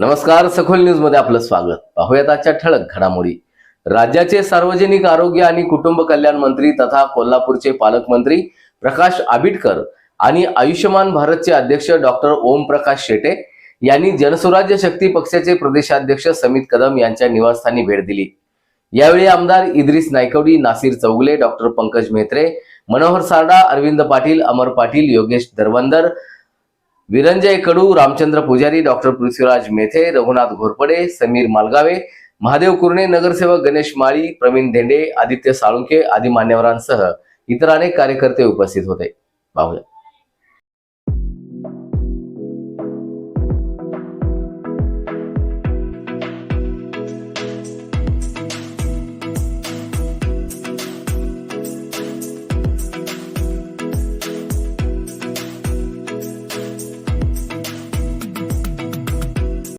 नमस्कार सखोल न्यूजमध्ये आपलं स्वागत. पाहूयात आजच्या ठळक घडामोडी. राज्याचे सार्वजनिक आरोग्य आणि कुटुंब कल्याण मंत्री तथा कोल्हापूरचे पालकमंत्री प्रकाश आबिटकर आणि आयुष्यमान भारतचे अध्यक्ष डॉक्टर ओम प्रकाश शेटे यांनी जनसुराज्य शक्ती पक्षाचे प्रदेशाध्यक्ष समित कदम यांच्या निवासस्थानी भेट दिली. यावेळी आमदार इद्रिस नायकवडी नासिर चौगले डॉक्टर पंकज मेहत्रे मनोहर सारडा अरविंद पाटील अमर पाटील योगेश दरवंदर विरंजय कडू रामचंद्र पुजारी डॉक्टर पृथ्वीराज मेथे रघुनाथ घोरपडे समीर मालगावे महादेव कुर्णे नगरसेवक गणेश माळी प्रवीण धेंडे आदित्य साळुंके आदी मान्यवरांसह इतर अनेक कार्यकर्ते उपस्थित होते. पाहूया